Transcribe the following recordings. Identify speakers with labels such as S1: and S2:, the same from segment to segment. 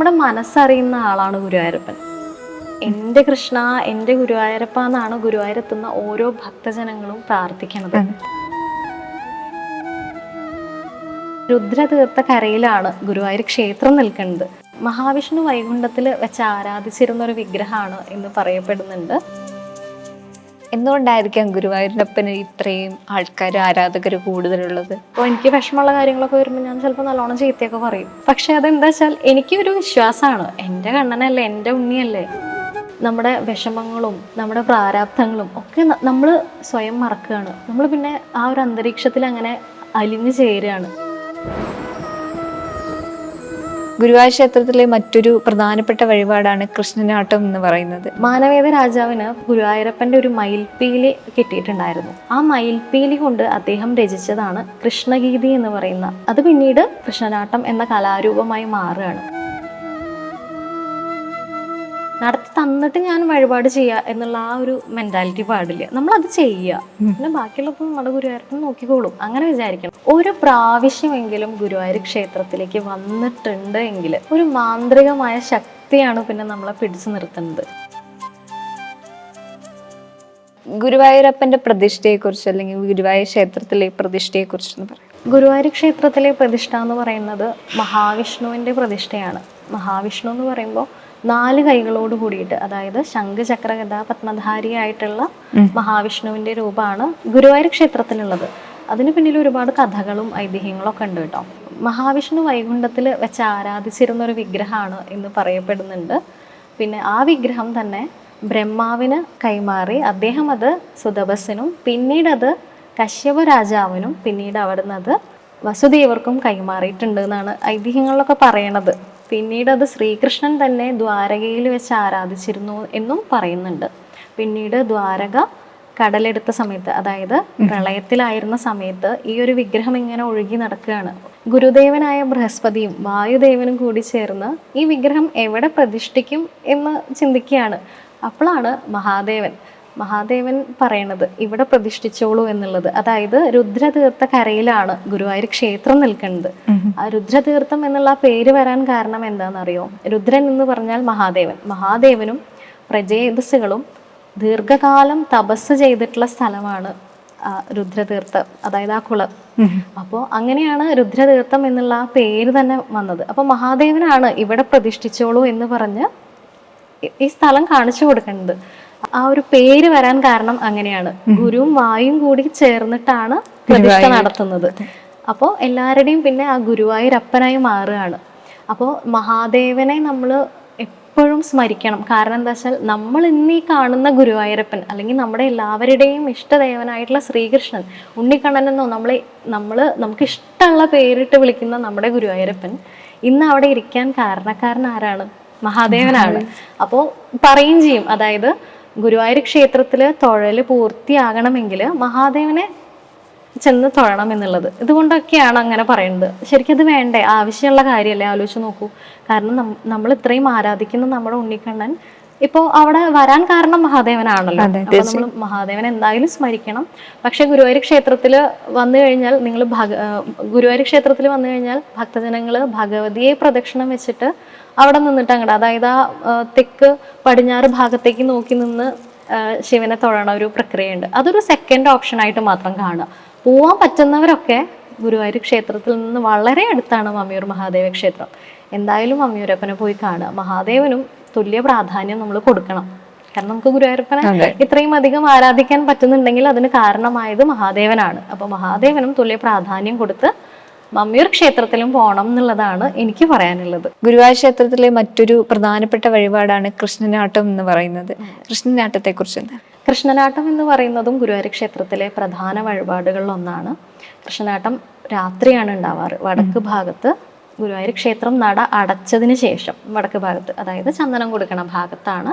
S1: നമ്മുടെ മനസ്സറിയുന്ന ആളാണ് ഗുരുവായൂരപ്പൻ. എന്റെ കൃഷ്ണ എന്റെ ഗുരുവായൂരപ്പ എന്നാണ് ഗുരുവായൂരെത്തുന്ന ഓരോ ഭക്തജനങ്ങളും പ്രാർത്ഥിക്കുന്നത്. രുദ്രതീർത്ഥ കരയിലാണ് ഗുരുവായൂർ ക്ഷേത്രം നിൽക്കുന്നത്. മഹാവിഷ്ണു വൈകുണ്ഠത്തിൽ വെച്ച് ആരാധിച്ചിരുന്ന ഒരു വിഗ്രഹമാണ് എന്ന് പറയപ്പെടുന്നുണ്ട്.
S2: എന്തുകൊണ്ടായിരിക്കാം ഗുരുവായൂരപ്പന് ഇത്രയും ആൾക്കാർ ആരാധകർ കൂടുതലുള്ളത്?
S1: അപ്പോൾ എനിക്ക് വിഷമമുള്ള കാര്യങ്ങളൊക്കെ വരുമ്പോൾ ഞാൻ ചിലപ്പോൾ നല്ലോണം ചീത്തയൊക്കെ പറയും. പക്ഷേ അതെന്താ വെച്ചാൽ എനിക്കൊരു വിശ്വാസമാണ് എന്റെ കണ്ണനല്ലേ എന്റെ ഉണ്ണിയല്ലേ. നമ്മുടെ വിഷമങ്ങളും നമ്മുടെ പ്രാരാബ്ധങ്ങളും ഒക്കെ നമ്മൾ സ്വയം മറക്കുകയാണ്. നമ്മൾ പിന്നെ ആ ഒരു അന്തരീക്ഷത്തിൽ അങ്ങനെ അലിഞ്ഞു ചേരുകയാണ്.
S2: ഗുരുവായൂർ ക്ഷേത്രത്തിലെ മറ്റൊരു പ്രധാനപ്പെട്ട വഴിപാടാണ് കൃഷ്ണനാട്ടം എന്ന് പറയുന്നത്.
S1: മാനവേദ രാജാവിന് ഗുരുവായൂരപ്പന്റെ ഒരു മയിൽപ്പീലി കിട്ടിയിട്ടുണ്ടായിരുന്നു. ആ മയിൽപ്പീലി കൊണ്ട് അദ്ദേഹം രചിച്ചതാണ് കൃഷ്ണഗീതി എന്ന് പറയുന്ന അത് പിന്നീട് കൃഷ്ണനാട്ടം എന്ന കലാരൂപമായി മാറുകയാണ്. നടത്തി തന്നിട്ട് ഞാൻ വഴിപാട് ചെയ്യുക എന്നുള്ള ആ ഒരു മെന്റാലിറ്റി പാടില്ല. നമ്മൾ അത് ചെയ്യുക പിന്നെ ബാക്കിയുള്ളപ്പോൾ നമ്മുടെ ഗുരുവായൂരപ്പൻ നോക്കിക്കോളും. അങ്ങനെ വിചാരിക്കണം. ഒരു പ്രാവശ്യമെങ്കിലും ഗുരുവായൂർ ക്ഷേത്രത്തിലേക്ക് വന്നിട്ടുണ്ട് എങ്കിൽ ഒരു മാന്ത്രികമായ ശക്തിയാണ് പിന്നെ നമ്മളെ പിടിച്ചു നിർത്തുന്നത്.
S2: ഗുരുവായൂരപ്പന്റെ പ്രതിഷ്ഠയെക്കുറിച്ച് അല്ലെങ്കിൽ ഗുരുവായൂർ ക്ഷേത്രത്തിലെ പ്രതിഷ്ഠയെക്കുറിച്ച് എന്ന് പറയാം.
S1: ഗുരുവായൂർ ക്ഷേത്രത്തിലെ പ്രതിഷ്ഠ എന്ന് പറയുന്നത് മഹാവിഷ്ണുവിന്റെ പ്രതിഷ്ഠയാണ്. മഹാവിഷ്ണു എന്ന് പറയുമ്പോൾ നാല് കൈകളോട് കൂടിയിട്ട് അതായത് ശംഖചക്ര ചക്ര ഗദ പത്മധാരിയായിട്ടുള്ള മഹാവിഷ്ണുവിന്റെ രൂപമാണ് ഗുരുവായൂർ ക്ഷേത്രത്തിലുള്ളത്. അതിന് പിന്നിൽ ഒരുപാട് കഥകളും ഐതിഹ്യങ്ങളും ഒക്കെ ഉണ്ട് കേട്ടോ. മഹാവിഷ്ണു വൈകുണ്ഠത്തിൽ വെച്ച് ആരാധിച്ചിരുന്ന ഒരു വിഗ്രഹമാണ് എന്ന് പറയപ്പെടുന്നുണ്ട്. പിന്നെ ആ വിഗ്രഹം തന്നെ ബ്രഹ്മാവിന് കൈമാറി അദ്ദേഹം അത് സുതപസിനും പിന്നീട് അത് കശ്യപ രാജാവിനും പിന്നീട് അവിടുന്ന് അത് വസുദേവർക്കും കൈമാറിയിട്ടുണ്ട് എന്നാണ് ഐതിഹ്യങ്ങളിലൊക്കെ പറയണത്. പിന്നീട് അത് ശ്രീകൃഷ്ണൻ തന്നെ ദ്വാരകയിൽ വെച്ച് ആരാധിച്ചിരുന്നു എന്നും പറയുന്നുണ്ട്. പിന്നീട് ദ്വാരക കടലെടുത്ത സമയത്ത് അതായത് പ്രളയത്തിലായിരുന്ന സമയത്ത് ഈ ഒരു വിഗ്രഹം ഇങ്ങനെ ഒഴുകി നടക്കുകയാണ്. ഗുരുദേവനായ ബൃഹസ്പതിയും വായുദേവനും കൂടി ചേർന്ന് ഈ വിഗ്രഹം എവിടെ പ്രതിഷ്ഠിക്കും എന്ന് ചിന്തിക്കുകയാണ്. അപ്പോഴാണ് മഹാദേവൻ മഹാദേവൻ പറയണത് ഇവിടെ പ്രതിഷ്ഠിച്ചോളൂ എന്നുള്ളത്. അതായത് രുദ്രതീർത്ഥ കരയിലാണ് ഗുരുവായൂർ ക്ഷേത്രം നിൽക്കുന്നത്. ആ രുദ്രതീർത്ഥം എന്നുള്ള പേര് വരാൻ കാരണം എന്താണെന്നറിയോ? രുദ്രൻ എന്ന് പറഞ്ഞാൽ മഹാദേവൻ. മഹാദേവനും പ്രജേതസ്സുകളും ദീർഘകാലം തപസ് ചെയ്തിട്ടുള്ള സ്ഥലമാണ് രുദ്രതീർത്ഥം അതായത് ആ കുളം. അപ്പോൾ അങ്ങനെയാണ് രുദ്രതീർത്ഥം എന്നുള്ള ആ പേര് തന്നെ വന്നത്. അപ്പോൾ മഹാദേവനാണ് ഇവിടെ പ്രതിഷ്ഠിച്ചോളൂ എന്ന് പറഞ്ഞ് ഈ- ഈ സ്ഥലം കാണിച്ചു കൊടുക്കുന്നത്. ആ ഒരു പേര് വരാൻ കാരണം അങ്ങനെയാണ്. ഗുരുവും വായും കൂടി ചേർന്നിട്ടാണ് പ്രതിഷ്ഠ നടത്തുന്നത്. അപ്പോൾ എല്ലാവരുടെയും പിന്നെ ആ ഗുരുവായൂരപ്പനായി മാറുകയാണ്. അപ്പോൾ മഹാദേവനെ നമ്മൾ എപ്പോഴും സ്മരിക്കണം. കാരണം എന്താ വെച്ചാൽ നമ്മൾ ഇന്ന് ഈ കാണുന്ന ഗുരുവായൂരപ്പൻ അല്ലെങ്കിൽ നമ്മുടെ എല്ലാവരുടെയും ഇഷ്ടദേവനായിട്ടുള്ള ശ്രീകൃഷ്ണൻ ഉണ്ണിക്കണ്ണൻ എന്നോ നമ്മളെ നമ്മൾ നമുക്ക് ഇഷ്ടമുള്ള പേരിട്ട് വിളിക്കുന്ന നമ്മുടെ ഗുരുവായൂരപ്പൻ ഇന്ന് അവിടെ ഇരിക്കാൻ കാരണക്കാരൻ ആരാണ്? മഹാദേവനാണ്. അപ്പോൾ പറയും ചെയ്യും. അതായത് ഗുരുവായൂർ ക്ഷേത്രത്തിൽ തൊഴൽ പൂർത്തിയാകണമെങ്കിൽ മഹാദേവനെ ചെന്ന് തൊഴണം എന്നുള്ളത്. ഇതുകൊണ്ടൊക്കെയാണ് അങ്ങനെ പറയുന്നത് ശരിക്കും അത് വേണ്ടേ? ആവശ്യമുള്ള കാര്യമല്ലേ? ആലോചിച്ച് നോക്കൂ. കാരണം നമ്മൾ ഇത്രയും ആരാധിക്കുന്ന നമ്മുടെ ഉണ്ണിക്കണ്ണൻ ഇപ്പോൾ അവിടെ വരാൻ കാരണം മഹാദേവനാണല്ലോ. അപ്പൊ നമ്മൾ മഹാദേവൻ എന്തായാലും സ്മരിക്കണം. പക്ഷെ ഗുരുവായൂർ ക്ഷേത്രത്തിൽ വന്നു കഴിഞ്ഞാൽ നിങ്ങൾ ഭഗ ഗുരുവായൂർ ക്ഷേത്രത്തിൽ വന്നു കഴിഞ്ഞാൽ ഭക്തജനങ്ങൾ ഭഗവതിയെ പ്രദക്ഷിണം വെച്ചിട്ട് അവിടെ നിന്നിട്ട് അങ്ങോട്ട് അതായത് ആ തെക്ക് പടിഞ്ഞാറ് ഭാഗത്തേക്ക് നോക്കി നിന്ന് ശിവനെ തൊഴണ ഒരു പ്രക്രിയയുണ്ട്. അതൊരു സെക്കൻഡ് ഓപ്ഷനായിട്ട് മാത്രം കാണുക. പോവാൻ പറ്റുന്നവരൊക്കെ ഗുരുവായൂർ ക്ഷേത്രത്തിൽ നിന്ന് വളരെ അടുത്താണ് മമ്മിയൂർ മഹാദേവ ക്ഷേത്രം. എന്തായാലും മമ്മിയൂരപ്പനെ പോയി കാണുക. മഹാദേവനും തുല്യ പ്രാധാന്യം നമ്മൾ കൊടുക്കണം. കാരണം നമുക്ക് ഗുരുവായൂരപ്പനെ ഇത്രയും അധികം ആരാധിക്കാൻ പറ്റുന്നുണ്ടെങ്കിൽ അതിന് കാരണമായത് മഹാദേവനാണ്. അപ്പൊ മഹാദേവനും തുല്യ പ്രാധാന്യം കൊടുത്ത് മമ്മിയൂർ ക്ഷേത്രത്തിലും പോകണം എന്നുള്ളതാണ് എനിക്ക് പറയാനുള്ളത്.
S2: ഗുരുവായൂർ ക്ഷേത്രത്തിലെ മറ്റൊരു പ്രധാനപ്പെട്ട വഴിപാടാണ് കൃഷ്ണനാട്ടം എന്ന് പറയുന്നത്. കൃഷ്ണനാട്ടത്തെ കുറിച്ച്
S1: കൃഷ്ണനാട്ടം എന്ന് പറയുന്നതും ഗുരുവായൂർ ക്ഷേത്രത്തിലെ പ്രധാന വഴിപാടുകളിൽ ഒന്നാണ്. കൃഷ്ണനാട്ടം രാത്രിയാണ് ഉണ്ടാവാറ്. വടക്ക് ഭാഗത്ത് ഗുരുവായൂർ ക്ഷേത്രം നട അടച്ചതിന് ശേഷം വടക്ക് ഭാഗത്ത് അതായത് ചന്ദനം കൊടുക്കണ ഭാഗത്താണ്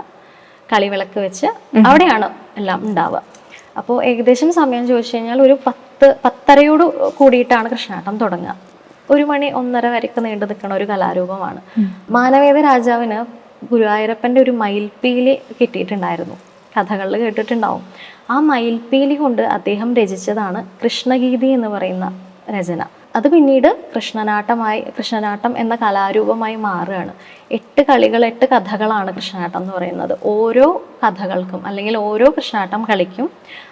S1: കളിവിളക്ക് വെച്ച് അവിടെയാണ് എല്ലാം ഉണ്ടാവുക. അപ്പോൾ ഏകദേശം സമയം ചോദിച്ചു കഴിഞ്ഞാൽ ഒരു പത്ത് പത്തരയോട് കൂടിയിട്ടാണ് കൃഷ്ണാട്ടം തുടങ്ങുക. ഒരു മണി ഒന്നര വരെയൊക്കെ നീണ്ടു നിൽക്കുന്ന ഒരു കലാരൂപമാണ്. മാനവേദ രാജാവിന് ഗുരുവായൂരപ്പന്റെ ഒരു മയിൽപ്പീലി കിട്ടിയിട്ടുണ്ടായിരുന്നു. കഥകളിൽ കേട്ടിട്ടുണ്ടാവും. ആ മയിൽപ്പീലി കൊണ്ട് അദ്ദേഹം രചിച്ചതാണ് കൃഷ്ണഗീതി എന്ന് പറയുന്ന രചന. അത് പിന്നീട് കൃഷ്ണനാട്ടമായി കൃഷ്ണനാട്ടം എന്ന കലാരൂപമായി മാറുകയാണ്. എട്ട് കളികൾ എട്ട് കഥകളാണ് കൃഷ്ണനാട്ടം എന്ന് പറയുന്നത്. ഓരോ കഥകൾക്കും അല്ലെങ്കിൽ ഓരോ കൃഷ്ണനാട്ടം കളിക്കും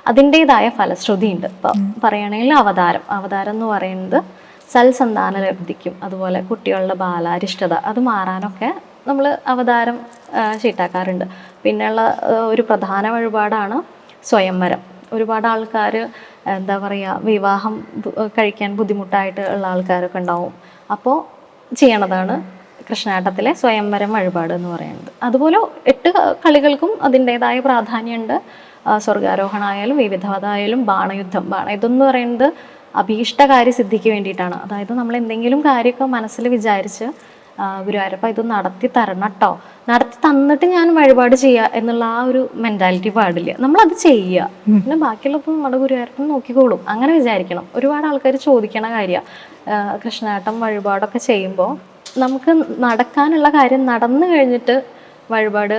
S1: അതിന്റെതായ ഫലശ്രുതിയുണ്ട്. ഇപ്പം പറയുകയാണെങ്കിൽ അവതാരം. അവതാരം എന്ന് പറയുന്നത് സൽസന്താന ലബ്ധിക്കും അതുപോലെ കുട്ടികളുടെ ബാലാരിഷ്ടത അത് മാറാനൊക്കെ നമ്മൾ അവതാരം ചീട്ടാക്കാറുണ്ട്. പിന്നെയുള്ള ഒരു പ്രധാന വഴിപാടാണ് സ്വയംവരം. ഒരുപാട് ആൾക്കാർ എന്താ പറയുക വിവാഹം കഴിക്കാൻ ബുദ്ധിമുട്ടായിട്ട് ഉള്ള ആൾക്കാരൊക്കെ ഉണ്ടാവും. അപ്പോൾ ചെയ്യണതാണ് കൃഷ്ണാട്ടത്തിലെ സ്വയംവരം വഴിപാട് എന്ന് പറയുന്നത്. അതുപോലെ എട്ട് കളികൾക്കും അതിന്റേതായ പ്രാധാന്യമുണ്ട്. സ്വർഗാരോഹണമായാലും വിവിധവതായാലും ബാണയുദ്ധം. ബാണയുദ്ധം എന്ന് പറയുന്നത് അഭീഷ്ട സിദ്ധിക്ക് വേണ്ടിയിട്ടാണ്. അതായത് നമ്മൾ എന്തെങ്കിലും കാര്യമൊക്കെ മനസ്സിൽ വിചാരിച്ച് ഗുരുവായൂരപ്പ ഇത് നടത്തി തരണം കേട്ടോ. നടത്തി തന്നിട്ട് ഞാൻ വഴിപാട് ചെയ്യുക എന്നുള്ള ആ ഒരു മെന്റാലിറ്റി പാടില്ല. നമ്മളത് ചെയ്യുക പിന്നെ ബാക്കിയുള്ളപ്പോൾ നമ്മുടെ ഗുരുവായൂരപ്പൻ നോക്കിക്കോളും. അങ്ങനെ വിചാരിക്കണം. ഒരുപാട് ആൾക്കാർ ചോദിക്കണ കാര്യമാണ് കൃഷ്ണാട്ടം വഴിപാടൊക്കെ ചെയ്യുമ്പോൾ നമുക്ക് നടക്കാനുള്ള കാര്യം നടന്നു കഴിഞ്ഞിട്ട് വഴിപാട്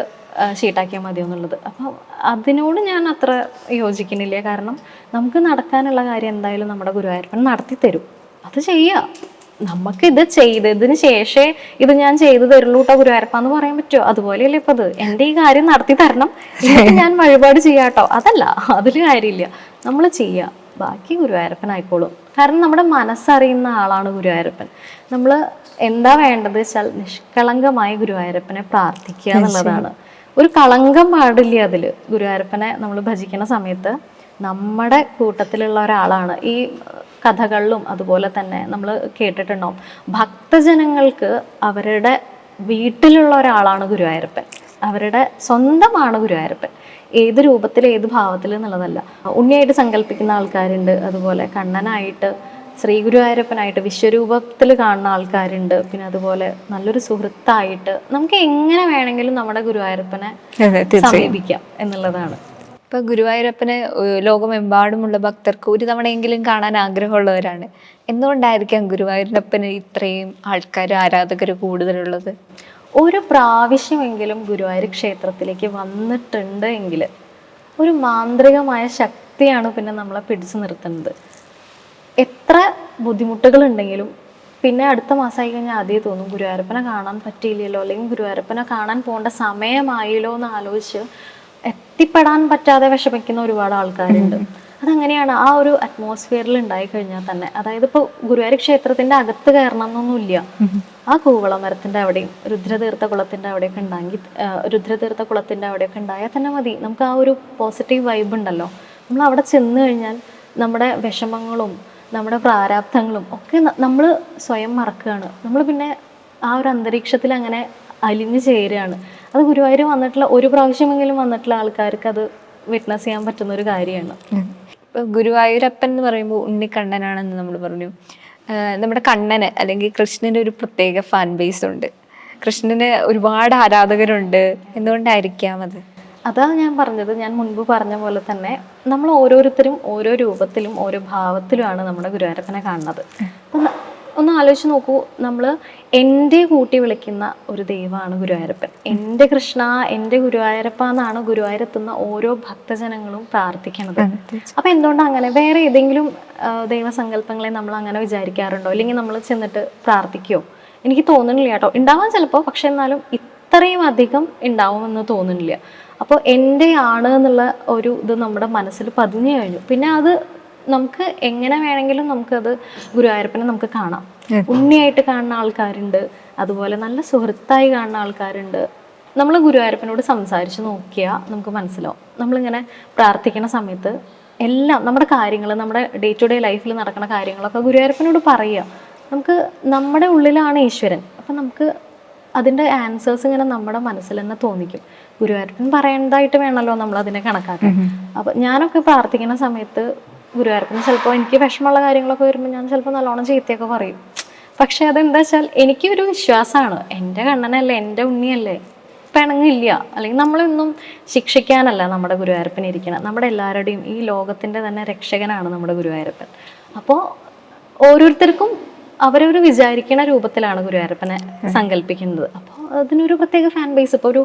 S1: ഷീട്ടാക്കിയാൽ മതി എന്നുള്ളത്. അപ്പോൾ അതിനോട് ഞാൻ അത്ര യോജിക്കുന്നില്ല. കാരണം നമുക്ക് നടക്കാനുള്ള കാര്യം എന്തായാലും നമ്മുടെ ഗുരുവായൂരപ്പൻ നടത്തി തരും അത് ചെയ്യുക നമുക്ക് ഇത് ചെയ്തതിന് ശേഷേ ഇത് ഞാൻ ചെയ്തു തരുള്ളൂ കേട്ടോ ഗുരുവായൂരപ്പ എന്ന് പറയാൻ പറ്റുമോ അതുപോലെയല്ലേ ഇപ്പൊ അത് എന്റെ ഈ കാര്യം നടത്തി തരണം. ഞാൻ വഴിപാട് ചെയ്യാട്ടോ. അതല്ല അതിൽ കാര്യമില്ല. നമ്മൾ ചെയ്യുക ബാക്കി ഗുരുവായൂരപ്പൻ ആയിക്കോളും കാരണം നമ്മുടെ മനസ്സറിയുന്ന ആളാണ് ഗുരുവായൂരപ്പൻ. നമ്മൾ എന്താ വേണ്ടത് വെച്ചാൽ നിഷ്കളങ്കമായി ഗുരുവായൂരപ്പനെ പ്രാർത്ഥിക്കുക എന്നുള്ളതാണ്. ഒരു കളങ്കം പാടില്ല അതിൽ ഗുരുവായൂരപ്പനെ നമ്മൾ ഭജിക്കുന്ന സമയത്ത് നമ്മുടെ കൂട്ടത്തിലുള്ള ഒരാളാണ്. ഈ കഥകളിലും അതുപോലെ തന്നെ നമ്മൾ കേട്ടിട്ടുണ്ടാവും. ഭക്തജനങ്ങൾക്ക് അവരുടെ വീട്ടിലുള്ള ഒരാളാണ് ഗുരുവായൂരപ്പൻ. അവരുടെ സ്വന്തമാണ് ഗുരുവായൂരപ്പൻ. ഏത് രൂപത്തിൽ ഏത് ഭാവത്തിൽ എന്നുള്ളതല്ല. ഉണ്ണിയായിട്ട് സങ്കല്പിക്കുന്ന ആൾക്കാരുണ്ട്. അതുപോലെ കണ്ണനായിട്ട് ശ്രീ ഗുരുവായൂരപ്പനായിട്ട് വിശ്വരൂപത്തിൽ കാണുന്ന ആൾക്കാരുണ്ട്. പിന്നെ അതുപോലെ നല്ലൊരു സുഹൃത്തായിട്ട് നമുക്ക് എങ്ങനെ വേണമെങ്കിലും നമ്മുടെ ഗുരുവായൂരപ്പനെ സമീപിക്കാം എന്നുള്ളതാണ്.
S2: ഇപ്പൊ ഗുരുവായൂരപ്പന് ലോകമെമ്പാടുമുള്ള ഭക്തർക്ക് ഒരു തവണയെങ്കിലും കാണാൻ ആഗ്രഹമുള്ളവരാണ്. എന്തുകൊണ്ടായിരിക്കാം ഗുരുവായൂരപ്പന് ഇത്രയും ആൾക്കാർ ആരാധകർ കൂടുതലുള്ളത്?
S1: ഒരു പ്രാവശ്യമെങ്കിലും ഗുരുവായൂർ ക്ഷേത്രത്തിലേക്ക് വന്നിട്ടുണ്ട് എങ്കിൽ ഒരു മാന്ത്രികമായ ശക്തിയാണ് പിന്നെ നമ്മളെ പിടിച്ചു നിർത്തുന്നത്. എത്ര ബുദ്ധിമുട്ടുകളുണ്ടെങ്കിലും പിന്നെ അടുത്ത മാസമായി കഴിഞ്ഞാൽ ആദ്യം തോന്നും. ഗുരുവായൂരപ്പനെ കാണാൻ പറ്റിയില്ലല്ലോ അല്ലെങ്കിൽ ഗുരുവായൂരപ്പനെ കാണാൻ പോകേണ്ട സമയമായില്ലോ എന്ന് ആലോചിച്ച് എത്തിപ്പെടാൻ പറ്റാതെ വിഷമിക്കുന്ന ഒരുപാട് ആൾക്കാരുണ്ട്. അതങ്ങനെയാണ് ആ ഒരു അറ്റ്മോസ്ഫിയറിൽ ഉണ്ടായി കഴിഞ്ഞാൽ തന്നെ. അതായത് ഇപ്പോൾ ഗുരുവായൂർ ക്ഷേത്രത്തിന്റെ അകത്ത് കയറണം എന്നൊന്നുമില്ല ആ കൂവള മരത്തിന്റെ അവിടെയും രുദ്രതീർത്ഥ കുളത്തിന്റെ അവിടെയൊക്കെ ഉണ്ടെങ്കിൽ രുദ്രതീർത്ഥ കുളത്തിന്റെ അവിടെയൊക്കെ ഉണ്ടായാൽ തന്നെ മതി. നമുക്ക് ആ ഒരു പോസിറ്റീവ് വൈബ് ഉണ്ടല്ലോ. നമ്മൾ അവിടെ ചെന്ന് കഴിഞ്ഞാൽ നമ്മുടെ വിഷമങ്ങളും നമ്മുടെ പ്രാരാബ്ധങ്ങളും ഒക്കെ നമ്മൾ സ്വയം മറക്കുകയാണ്. നമ്മൾ പിന്നെ ആ ഒരു അന്തരീക്ഷത്തിൽ അങ്ങനെ അലിഞ്ഞു ചേരുകയാണ്. അത് ഗുരുവായൂർ വന്നിട്ടുള്ള ഒരു പ്രാവശ്യമെങ്കിലും വന്നിട്ടുള്ള ആൾക്കാർക്ക് അത് വിറ്റ്നസ് ചെയ്യാൻ പറ്റുന്ന ഒരു കാര്യമാണ്.
S2: ഇപ്പൊ ഗുരുവായൂരപ്പൻ എന്ന് പറയുമ്പോൾ ഉണ്ണിക്കണ്ണനാണെന്ന് നമ്മൾ പറഞ്ഞു. നമ്മുടെ കണ്ണന് അല്ലെങ്കിൽ കൃഷ്ണന് ഒരു പ്രത്യേക ഫാൻ ബേസ് ഉണ്ട്. കൃഷ്ണന് ഒരുപാട് ആരാധകരുണ്ട്. എന്തുകൊണ്ടായിരിക്കാം അത്?
S1: അതാണ് ഞാൻ പറഞ്ഞത്. ഞാൻ മുൻപ് പറഞ്ഞ പോലെ തന്നെ നമ്മൾ ഓരോരുത്തരും ഓരോ രൂപത്തിലും ഓരോ ഭാവത്തിലുമാണ് നമ്മുടെ ഗുരുവായൂരപ്പനെ കാണുന്നത്. ഒന്ന് ആലോചിച്ച് നോക്കൂ. നമ്മൾ എന്റെ കൂട്ടി വിളിക്കുന്ന ഒരു ദൈവമാണ് ഗുരുവായൂരപ്പൻ. എന്റെ കൃഷ്ണ എന്റെ ഗുരുവായൂരപ്പ എന്നാണ് ഗുരുവായൂരെത്തുന്ന ഓരോ ഭക്തജനങ്ങളും പ്രാർത്ഥിക്കുന്നത് അപ്പം എന്തുകൊണ്ടാണ് അങ്ങനെ? വേറെ ഏതെങ്കിലും ദൈവസങ്കല്പങ്ങളെ നമ്മൾ അങ്ങനെ വിചാരിക്കാറുണ്ടോ? അല്ലെങ്കിൽ നമ്മൾ ചെന്നിട്ട് പ്രാർത്ഥിക്കുമോ എനിക്ക് തോന്നുന്നില്ല കേട്ടോ. ഉണ്ടാവാൻ ചിലപ്പോൾ പക്ഷെ എന്നാലും ഇത്രയും അധികം ഉണ്ടാവുമെന്ന് തോന്നുന്നില്ല. അപ്പോൾ എന്റെ ആണ് എന്നുള്ള ഒരു ഇത് നമ്മുടെ മനസ്സിൽ പതിഞ്ഞു കഴിഞ്ഞു. പിന്നെ അത് നമുക്ക് എങ്ങനെ വേണമെങ്കിലും നമുക്കത് ഗുരുവായൂരപ്പനെ നമുക്ക് കാണാം. ഉണ്ണിയായിട്ട് കാണുന്ന ആൾക്കാരുണ്ട്. അതുപോലെ നല്ല സുഹൃത്തായി കാണുന്ന ആൾക്കാരുണ്ട്. നമ്മൾ ഗുരുവായൂരപ്പനോട് സംസാരിച്ച് നോക്കിയാൽ നമുക്ക് മനസ്സിലാവും. നമ്മളിങ്ങനെ പ്രാർത്ഥിക്കുന്ന സമയത്ത് എല്ലാം നമ്മുടെ കാര്യങ്ങൾ നമ്മുടെ ഡേ ടു ഡേ ലൈഫിൽ നടക്കുന്ന കാര്യങ്ങളൊക്കെ ഗുരുവായൂരപ്പനോട് പറയുക നമുക്ക് നമ്മുടെ ഉള്ളിലാണ് ഈശ്വരൻ. അപ്പം നമുക്ക് അതിന്റെ ആൻസേഴ്സ് ഇങ്ങനെ നമ്മുടെ മനസ്സിൽ തന്നെ തോന്നിക്കും. ഗുരുവായൂരപ്പൻ പറയേണ്ടതായിട്ട് വേണമല്ലോ നമ്മൾ അതിനെ കണക്കാക്കാൻ അപ്പം ഞാനൊക്കെ പ്രാർത്ഥിക്കുന്ന സമയത്ത് ഗുരുവായൂരപ്പൻ ചിലപ്പോൾ എനിക്ക് വിഷമമുള്ള കാര്യങ്ങളൊക്കെ വരുമ്പോൾ ഞാൻ ചിലപ്പോൾ നല്ലോണം ചീത്തയൊക്കെ പറയും. പക്ഷേ അതെന്താ വെച്ചാൽ എനിക്കൊരു വിശ്വാസമാണ് എന്റെ കണ്ണനല്ലേ എന്റെ ഉണ്ണിയല്ലേ. പിണങ്ങില്ല. അല്ലെങ്കിൽ നമ്മളൊന്നും ശിക്ഷിക്കാനല്ല നമ്മുടെ ഗുരുവായൂരപ്പൻ ഇരിക്കണം നമ്മുടെ എല്ലാവരുടെയും ഈ ലോകത്തിന്റെ തന്നെ രക്ഷകനാണ് നമ്മുടെ ഗുരുവായൂരപ്പൻ. അപ്പോൾ ഓരോരുത്തർക്കും അവരവർ വിചാരിക്കുന്ന രൂപത്തിലാണ് ഗുരുവായൂരപ്പനെ സങ്കല്പിക്കുന്നത്. അപ്പോൾ അതിനൊരു പ്രത്യേക ഫാൻ ബേസ് ഇപ്പോൾ ഒരു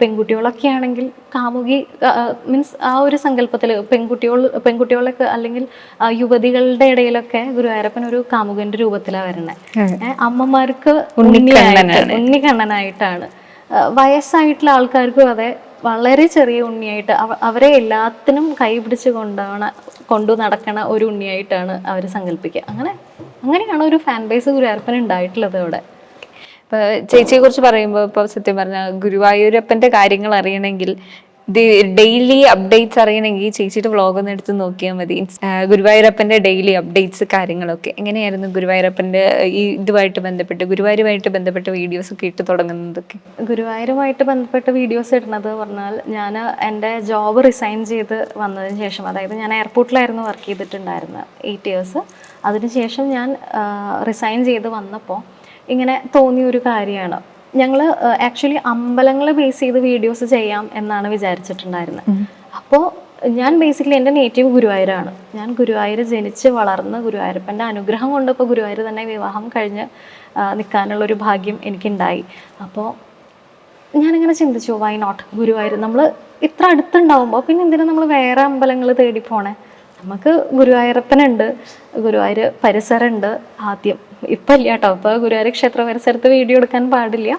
S1: പെൺകുട്ടികളൊക്കെ ആണെങ്കിൽ കാമുകി മീൻസ് ആ ഒരു സങ്കല്പത്തിൽ പെൺകുട്ടികൾ പെൺകുട്ടികളൊക്കെ അല്ലെങ്കിൽ യുവതികളുടെ ഇടയിലൊക്കെ ഗുരുവായൂരപ്പൻ ഒരു കാമുകന്റെ രൂപത്തിലാണ് വരുന്നത് അമ്മമാർക്ക് ഉണ്ണിയായിട്ട് ഉണ്ണിക്കണ്ണനായിട്ടാണ്. ആ, വയസ്സായിട്ടുള്ള ആൾക്കാർക്കും അതെ വളരെ ചെറിയ ഉണ്ണിയായിട്ട് അവ- അവരെ എല്ലാത്തിനും കൈപിടിച്ച് കൊണ്ടാണ് കൊണ്ടു നടക്കണ ഒരു ഉണ്ണിയായിട്ടാണ് അവർ സങ്കല്പിക്കുക അങ്ങനെ അങ്ങനെയാണ് ഒരു ഫാൻ ബേസ് ഗുരുവായൂരപ്പൻ ഉണ്ടായിട്ടുള്ളത് അവിടെ.
S2: ഇപ്പൊ ചേച്ചിയെ കുറിച്ച് പറയുമ്പോൾ ഇപ്പൊ സത്യം പറഞ്ഞ ഗുരുവായൂരപ്പന്റെ കാര്യങ്ങൾ അറിയണമെങ്കിൽ ഡെയിലി അപ്ഡേറ്റ്സ് അറിയണമെങ്കിൽ ചേച്ചിയുടെ വ്ളോഗ് ഒന്ന് എടുത്ത് നോക്കിയാൽ മതി. ഗുരുവായൂരപ്പന്റെ ഡെയിലി അപ്ഡേറ്റ്സ് കാര്യങ്ങളൊക്കെ. എങ്ങനെയായിരുന്നു ഗുരുവായൂരപ്പന്റെ ഈ ഇതുമായിട്ട് ബന്ധപ്പെട്ട് ഗുരുവായൂരുമായിട്ട് ബന്ധപ്പെട്ട വീഡിയോസ് ഒക്കെ ഇട്ട് തുടങ്ങുന്നതൊക്കെ?
S1: ഗുരുവായൂരുമായിട്ട് ബന്ധപ്പെട്ട വീഡിയോസ് ഇടുന്നത് പറഞ്ഞാൽ ഞാൻ എന്റെ ജോബ് റിസൈൻ ചെയ്ത് വന്നതിന് ശേഷം അതായത് ഞാൻ എയർപോർട്ടിലായിരുന്നു വർക്ക് ചെയ്തിട്ടുണ്ടായിരുന്നത് എയ്റ്റ് ഇയേഴ്സ്. അതിനുശേഷം ഞാൻ റിസൈൻ ചെയ്ത് വന്നപ്പോൾ ഇങ്ങനെ തോന്നിയ ഒരു കാര്യമാണ്. ഞങ്ങൾ ആക്ച്വലി അമ്പലങ്ങളെ ബേസ് ചെയ്ത് വീഡിയോസ് ചെയ്യാം എന്നാണ് വിചാരിച്ചിട്ടുണ്ടായിരുന്നത്. അപ്പോൾ ഞാൻ ബേസിക്കലി എന്റെ നേറ്റീവ് ഗുരുവായൂരാണ്. ഞാൻ ഗുരുവായൂർ ജനിച്ച് വളർന്ന് ഗുരുവായൂരപ്പന്റെ അനുഗ്രഹം കൊണ്ട് ഇപ്പോൾ ഗുരുവായൂർ തന്നെ വിവാഹം കഴിഞ്ഞ് നിൽക്കാനുള്ളൊരു ഭാഗ്യം എനിക്കുണ്ടായി. അപ്പോൾ ഞാനിങ്ങനെ ചിന്തിച്ചു വൈ നോട്ട് ഗുരുവായൂർ നമ്മൾ ഇത്ര അടുത്തുണ്ടാവുമ്പോൾ പിന്നെ എന്തിനാണ് നമ്മൾ വേറെ അമ്പലങ്ങൾ തേടി പോണേ? നമുക്ക് ഗുരുവായൂരപ്പനുണ്ട് ഗുരുവായൂർ പരിസരമുണ്ട് ആദ്യം. ഇപ്പം ഇല്ല കേട്ടോ. ഇപ്പോൾ ഗുരുവായൂർ ക്ഷേത്ര പരിസരത്ത് വീഡിയോ എടുക്കാൻ പാടില്ല.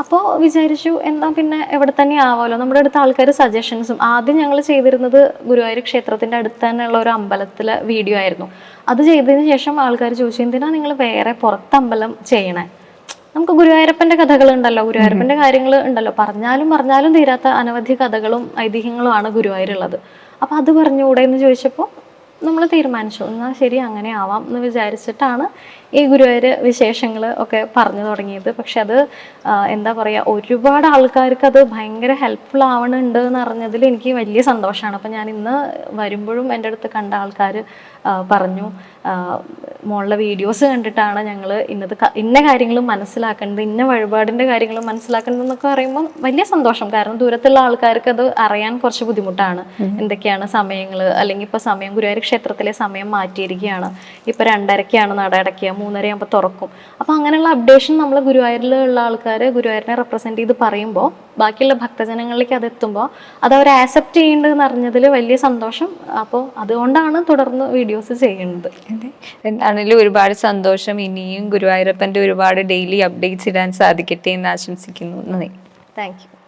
S1: അപ്പോൾ വിചാരിച്ചു എന്നാൽ പിന്നെ എവിടെ തന്നെ ആവാമല്ലോ നമ്മുടെ അടുത്ത ആൾക്കാർ സജഷൻസും ആദ്യം ഞങ്ങൾ ചെയ്തിരുന്നത് ഗുരുവായൂർ ക്ഷേത്രത്തിന്റെ അടുത്ത് തന്നെയുള്ള ഒരു അമ്പലത്തിലെ വീഡിയോ ആയിരുന്നു. അത് ചെയ്തതിന് ശേഷം ആൾക്കാർ ചോദിച്ചു എന്തിനാ നിങ്ങൾ വേറെ പുറത്ത് അമ്പലം ചെയ്യണേ? നമുക്ക് ഗുരുവായൂരപ്പന്റെ കഥകൾ ഉണ്ടല്ലോ. ഗുരുവായൂരപ്പന്റെ കാര്യങ്ങൾ ഉണ്ടല്ലോ. പറഞ്ഞാലും പറഞ്ഞാലും തീരാത്ത അനവധി കഥകളും ഐതിഹ്യങ്ങളുമാണ് ഗുരുവായൂരുള്ളത്. അപ്പോൾ അത് പറഞ്ഞുകൂടെ എന്ന് ചോദിച്ചപ്പോൾ നമ്മൾ തീരുമാനിച്ചു. എന്നാൽ ശരി അങ്ങനെ ആവാം എന്ന് വിചാരിച്ചിട്ടാണ് ഈ ഗുരുവായൂർ വിശേഷങ്ങൾ ഒക്കെ പറഞ്ഞു തുടങ്ങിയത്. പക്ഷെ അത് എന്താ പറയുക ഒരുപാട് ആൾക്കാർക്ക് അത് ഭയങ്കര ഹെൽപ്ഫുൾ ആവണുണ്ട് എന്ന് അറിഞ്ഞതിൽ എനിക്ക് വലിയ സന്തോഷമാണ്. അപ്പം ഞാൻ ഇന്ന് വരുമ്പോഴും എന്റെ അടുത്ത് കണ്ട ആൾക്കാർ പറഞ്ഞു മോളിലെ മോളുടെ വീഡിയോസ് കണ്ടിട്ടാണ് ഞങ്ങൾ ഇന്നത് ഇന്ന കാര്യങ്ങൾ മനസ്സിലാക്കേണ്ടത് ഇന്ന വഴിപാടിന്റെ കാര്യങ്ങൾ മനസ്സിലാക്കേണ്ടത് എന്നൊക്കെ പറയുമ്പോൾ വലിയ സന്തോഷം. കാരണം ദൂരത്തുള്ള ആൾക്കാർക്ക് അത് അറിയാൻ കുറച്ച് ബുദ്ധിമുട്ടാണ്. എന്തൊക്കെയാണ് സമയങ്ങൾ അല്ലെങ്കിൽ ഇപ്പോൾ സമയം ഗുരുവായൂർ ക്ഷേത്രത്തിലെ സമയം മാറ്റിയിരിക്കുകയാണ്. ഇപ്പോൾ രണ്ടരയ്ക്കാണ് നട അടയ്ക്കുക മൂന്നരയാകുമ്പോൾ തുറക്കും. അപ്പോൾ അങ്ങനെയുള്ള അപ്ഡേഷൻ നമ്മൾ ഗുരുവായൂരിലുള്ള ആൾക്കാർ ഗുരുവായൂരിനെ റെപ്രസെന്റ് ചെയ്ത് പറയുമ്പോൾ ബാക്കിയുള്ള ഭക്തജനങ്ങളിലേക്ക് അത് എത്തുമ്പോൾ അത് അവർ ആക്സെപ്റ്റ് ചെയ്യേണ്ടതെന്ന് അറിഞ്ഞതിൽ വലിയ സന്തോഷം. അപ്പോൾ അതുകൊണ്ടാണ് തുടർന്ന് വീഡിയോസ് ചെയ്യുന്നത്.
S2: എന്താണെങ്കിലും ഒരുപാട് സന്തോഷം. ഇനിയും ഗുരുവായൂരപ്പന്റെ ഒരുപാട് ഡെയിലി അപ്ഡേറ്റ്സ് ഇടാൻ സാധിക്കട്ടെ എന്ന് ആശംസിക്കുന്നു. നന്ദി.
S1: Thank you